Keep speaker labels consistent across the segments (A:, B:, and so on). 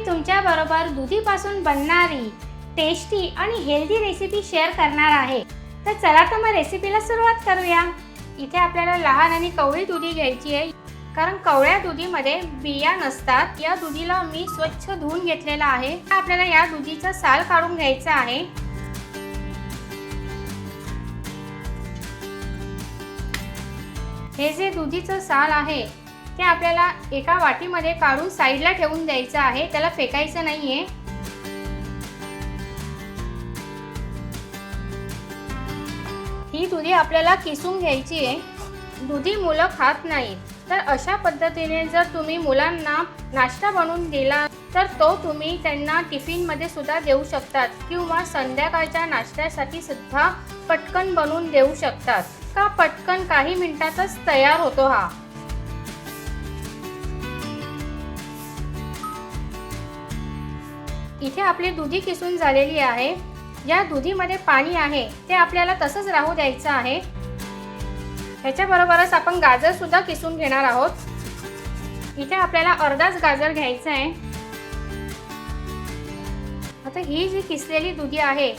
A: मी तुमच्याबरोबर दुधीपासून बनणारी टेस्टी आणि हेल्दी रेसिपी शेअर करणार आहे. तर चला तर मग रेसिपीला सुरुवात करूया. इथे आपल्याला लहान आणि कवळी दुधी घ्यायची आहे. कारण कवळ्या दुधीमध्ये बिया नसतात. या दुधीला मी स्वच्छ धुवून घेतलेला आहे. आपल्याला या दुधीचा साल काढून घ्यायचा आहे. हे जे दुधीचं साल आहे ते आपल्याला एका वाटीमध्ये काढून साईडला ठेवून द्यायचं आहे. त्याला फेकायचं नाही आहे ही दुधी आपल्याला किसून घ्यायची आहे. दुधी मुलं खात नाहीत. तर अशा पद्धतीने जर तुम्ही मुलांना नाश्ता बनवून दिला तर तो तुम्ही त्यांना टिफिनमध्ये सुद्धा देऊ शकतात किंवा संध्याकाळच्या नाश्त्यासाठी सुद्धा पटकन बनवून देऊ शकतात. का पटकन काही मिनिटातच तयार होतो हा? इथे आपली दुधी किसून झालेली आहे. या दुधीमध्ये पाणी आहे. ते आपल्याला तसंच राहू द्यायचं आहे. ह्याच्याबरोबरच आपण गाजर सुद्धा किसून घेणार आहोत. इथे आपल्याला अर्धाच गाजर घ्यायचं आहे. आता ही जी किसलेली दुधी आहे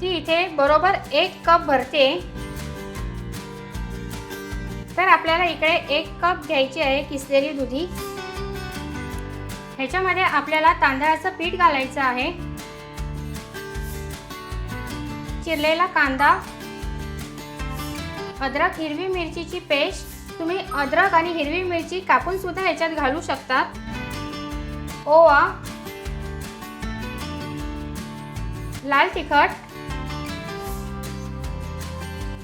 A: ती इथे बरोबर एक कप भरते. तर आपल्याला इकडे एक कप घ्यायची आहे किसलेली दुधी. ह्याच्यामध्ये आपल्याला तांदळाचं पीठ घालायचं आहे. चिरलेला कांदा अद्रक हिरवी मिरचीची पेस्ट. तुम्ही अद्रक आणि हिरवी मिरची कापून सुद्धा ह्याच्यात घालू शकतात. ओवा लाल तिखट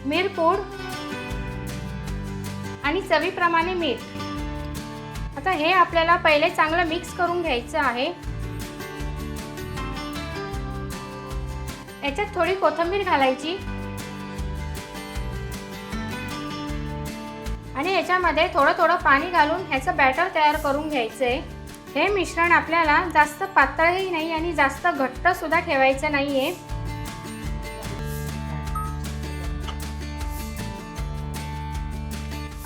A: मिरपूड आणि चवीप्रमाणे मीठ. आता हे आपल्याला पहिले चांगलं मिक्स करून घ्यायचं आहे. याच्यात थोडी कोथिंबीर घालायची. आणि याच्यामध्ये थोडं थोडं पाणी घालून ह्याचं बॅटर तयार करून घ्यायचं. आहे हे मिश्रण आपल्याला जास्त पातळही नाही आणि जास्त घट्टसुद्धा ठेवायचं नाही आहे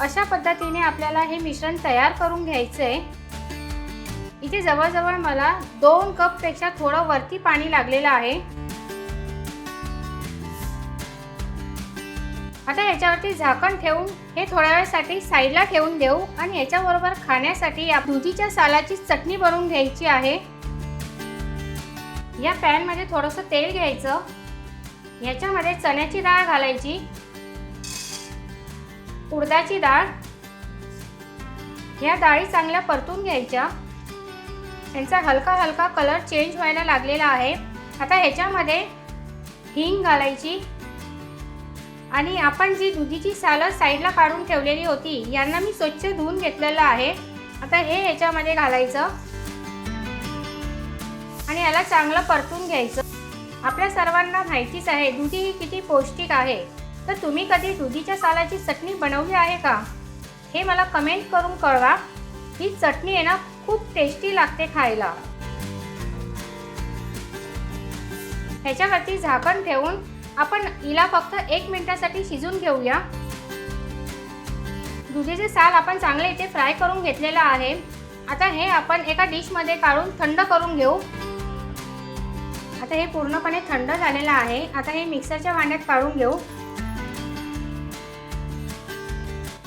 A: अशा पद्धतीने आपल्याला हे मिश्रण तयार करून घ्यायचं आहे इथे जवळजवळ मला दोन कपपेक्षा थोडं वरती पाणी लागलेलं आहे. आता याच्यावरती झाकण ठेवून हे थोड्या वेळसाठी साईडला ठेवून देऊ आणि याच्याबरोबर खाण्यासाठी या दुधीच्या सालाची चटणी बनवून घ्यायची आहे. या पॅनमध्ये थोडंसं तेल घ्यायचं. याच्यामध्ये चण्याची डाळ घालायची. उडदाची डाळ. ह्या डाळी चांगल्या परतून घ्यायच्या. यांचा हलका हलका कलर चेंज व्हायला लागलेला आहे. आता ह्याच्यामध्ये हिंग घालायची. आणि आपण जी दुधीची सालं साईडला काढून ठेवलेली होती यांना मी स्वच्छ धुवून घेतलेलं आहे. आता हे ह्याच्यामध्ये घालायचं. आणि याला चांगलं परतून घ्यायचं. आपल्या सर्वांना माहितीच आहे दुधी ही किती पौष्टिक आहे. तर तुम्ही कधी दुधीच्या सालाची चटणी बनवली आहे का? हे मला कमेंट करून कळवा. ही चटणी आहे ना खूप टेस्टी लागते खायला. ह्याच्यावरती झाकण ठेवून आपण हिला फक्त एक मिनिटासाठी शिजून घेऊया. दुधीचे साल आपण चांगले इथे फ्राय करून घेतलेलं आहे. आता हे आपण एका डिशमध्ये काढून थंड करून घेऊ. आता हे पूर्णपणे थंड झालेलं आहे. आता हे मिक्सरच्या भांड्यात काढून घेऊ.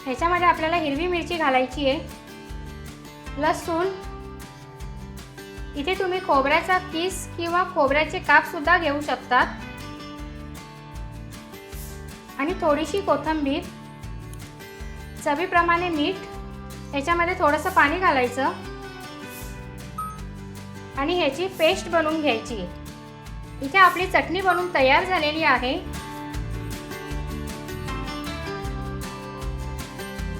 A: ह्याच्यामध्ये आपल्याला हिरवी मिरची घालायची आहे. लसूण. इथे तुम्ही खोबऱ्याचा किस किंवा खोबऱ्याचे कापसुद्धा घेऊ शकतात आणि थोडीशी कोथिंबीर. चवीप्रमाणे मीठ. याच्यामध्ये थोडंसं पाणी घालायचं. आणि ह्याची पेस्ट बनवून घ्यायची इथे आपली चटणी बनवून तयार झालेली आहे.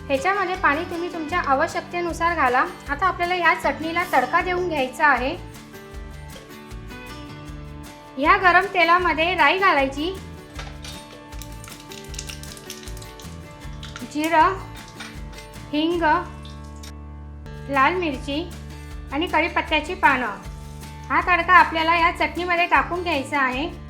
A: ह्याच्यामध्ये पाणी तुम्ही तुमच्या आवश्यकतेनुसार घाला. आता आपल्याला ह्या चटणीला तडका देऊन घ्यायचा आहे. ह्या गरम तेलामध्ये राई घालायची. जिरं हिंग लाल मिरची आणि कढीपत्त्याची पानं. हा तडका आपल्याला या चटणीमध्ये टाकून घ्यायचा आहे.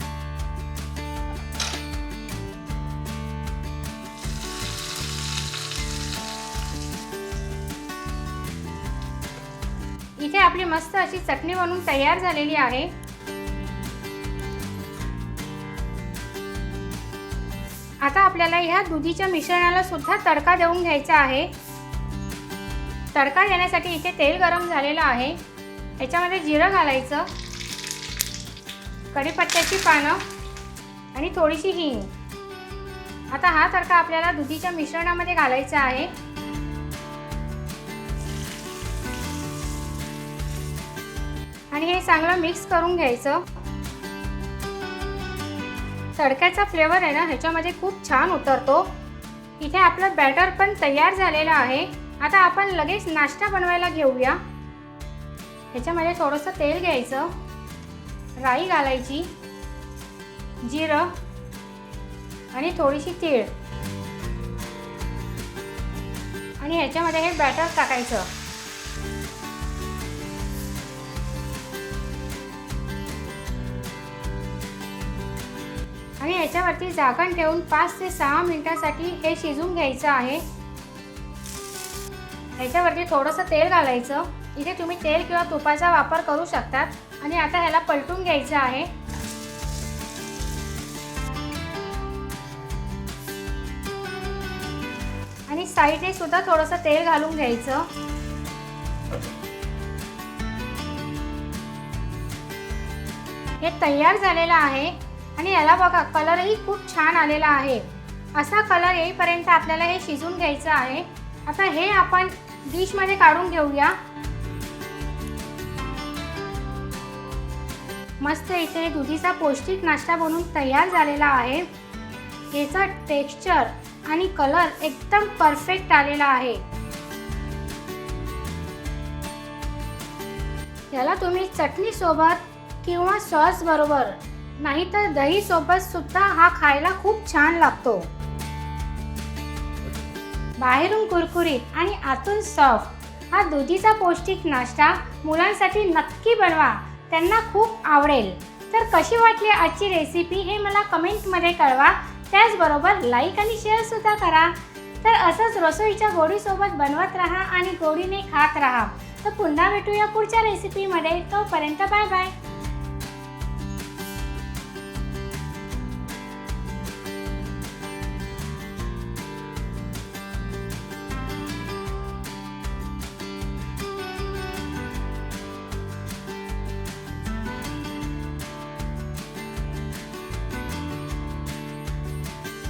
A: इथे आपली मस्त अशी चटणी बनवून तयार झालेली आहे. आता आपल्याला ह्या दुधीच्या मिश्रणाला सुद्धा तडका देऊन घ्यायचा आहे. तडका देण्यासाठी इथे तेल गरम झालेलं आहे. याच्यामध्ये जिरं घालायचं. कढीपत्त्याची पानं आणि थोडीशी हिंग. आता हा तडका आपल्याला दुधीच्या मिश्रणामध्ये घालायचा आहे. आणि हे चांगलं मिक्स करून घ्यायचं. तडक्याचा फ्लेवर आहे ना ह्याच्यामध्ये खूप छान उतरतो. इथे आपलं बॅटर पण तयार झालेलं आहे. आता आपण लगेच नाश्ता बनवायला घेऊया. ह्याच्यामध्ये थोडंसं तेल घ्यायचं. राई घालायची. जिरं. आणि थोडीशी तीळ. आणि ह्याच्यामध्ये हे बॅटर टाकायचं. आणि याच्यावरती झाकण ठेवून पाच ते सहा मिनिटासाठी हे शिजून घ्यायचं आहे. ह्याच्यावरती थोडंसं तेल घालायचं. इथे तुम्ही तेल किंवा तुपाचा वापर करू शकतात आणि आता ह्याला पलटून घ्यायचं आहे. आणि साईडने सुद्धा थोडंसं तेल घालून घ्यायचं. हे तयार झालेलं आहे. आणि याला बघा कलरही खूप छान आलेला आहे. असा कलर येईपर्यंत आपल्याला हे शिजून घ्यायचं आहे. आता हे आपण डिशमध्ये काढून घेऊया. मस्त इथे दुधीचा पौष्टिक नाश्ता बनून तयार झालेला आहे. याचा टेक्स्चर आणि कलर एकदम परफेक्ट आलेला आहे. याला तुम्ही चटणीसोबत किंवा सॉस बरोबर नाहीतर दही सोबत सुद्धा हा खायला खूप छान लागतो. बाहेरून कुरकुरीत आणि आतून सॉफ्ट हा दुधीचा पौष्टिक नाश्ता मुलांसाठी नक्की बनवा त्यांना खूप आवडेल. तर कशी वाटली आजची रेसिपी हे मला कमेंटमध्ये कळवा त्याचबरोबर लाईक आणि शेअरसुद्धा करा. तर असंच रसोईच्या गोडीसोबत बनवत राहा आणि गोडीने खात राहा. तर पुन्हा भेटूया पुढच्या रेसिपीमध्ये तोपर्यंत बाय बाय